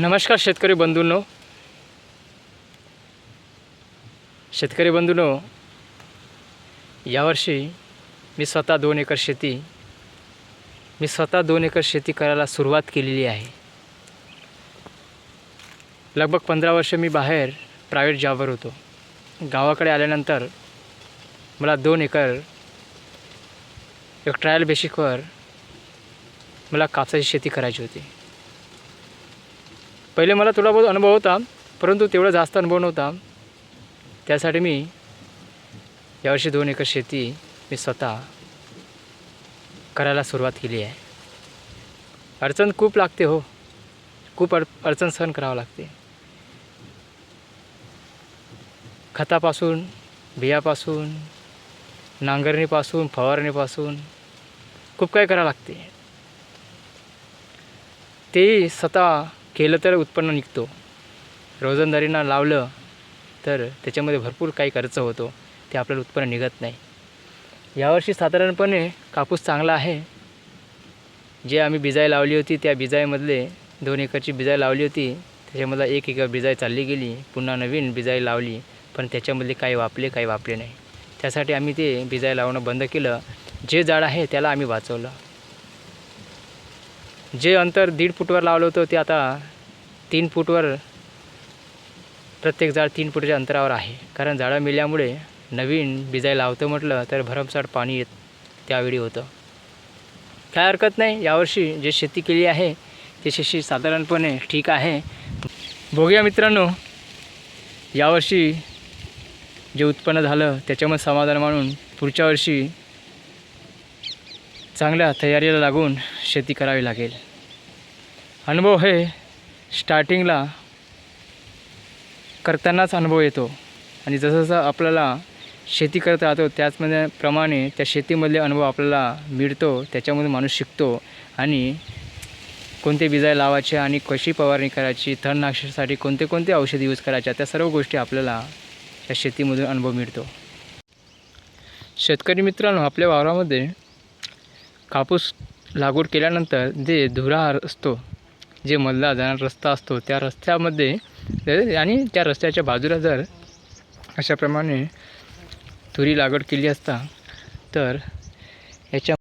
नमस्कार शेतकरी बंधूंनो. शेतकरी बंधूंनो यावर्षी मी स्वतः दोन एकर शेती मी स्वतः दोन एकर शेती करायला सुरुवात केलेली आहे. लगभग पंधरा वर्ष मी बाहेर प्रायव्हेट जॉबवर होतो. गावाकडे आल्यानंतर मला दोन एकर एक ट्रायल बेसिकवर मला कापसाची शेती करायची होती. पहिले मला थोडा बहुत अनुभव होता परंतु तेवढा जास्त अनुभव नव्हता. त्यासाठी मी यावर्षी दोन एकर शेती मी स्वतः करायला सुरुवात केली आहे. अडचण खूप लागते हो. खूप अड अडचण सहन करावं लागते. खतापासून बियापासून नांगरणीपासून फवारणीपासून खूप काही करावं लागते. तेही स्वतः केलं तर उत्पन्न निघतो. रोजंदारीनं लावलं तर त्याच्यामध्ये भरपूर काही खर्च होतो. ते आपल्याला उत्पन्न निघत नाही. यावर्षी साधारणपणे कापूस चांगला आहे. जे आम्ही बिजाई लावली होती त्या बिजाईमधले दोन एकरची बिजाई लावली होती. त्याच्यामधला एक एकर बिजाई चालली गेली पुन्हा नवीन बिजाई लावली पण त्याच्यामधले काही वापले काही वापले नाही. त्यासाठी आम्ही ते बिजाई लावणं बंद केलं. जे झाड आहे त्याला आम्ही वाचवलं. जे अंतर दीड फूटवर लावलं होतं ते आता तीन फूटवर प्रत्येक झाड तीन फुटाच्या अंतरावर आहे. कारण झाडं मेल्यामुळे नवीन बिजाय लावतं म्हटलं तर भरमसाठ पाणी येत त्यावेळी होतं. काय हरकत नाही यावर्षी जे शेती केली आहे ते शेती साधारणपणे ठीक आहे. बघूया मित्रांनो यावर्षी जे उत्पन्न झालं त्याच्यामध्ये समाधान मानून पुढच्या वर्षी चांगल्या तयारीला लागून शेती करावी लागेल. अनुभव हे स्टार्टिंगला करतानाच अनुभव येतो. आणि जसं जसं आपल्याला शेती करत राहतो त्याचमध्ये प्रमाणे त्या शेतीमधले अनुभव आपल्याला मिळतो त्याच्यामध्ये माणूस शिकतो. आणि कोणते बिजाय लावायचे आणि कशी फवारणी करायची तणनाशकासाठी कोणते कोणते औषध यूज करायच्या त्या सर्व गोष्टी आपल्याला त्या शेतीमधून अनुभव मिळतो. शेतकरी मित्रांनो आपल्या वावरामध्ये कापूस लागवड केल्यानंतर जे धुराहार असतो जे मधला जाणारा रस्ता असतो त्या रस्त्यामध्ये आणि त्या रस्त्याच्या बाजूला जर अशाप्रमाणे तुरी लागवड केली असता तर याच्या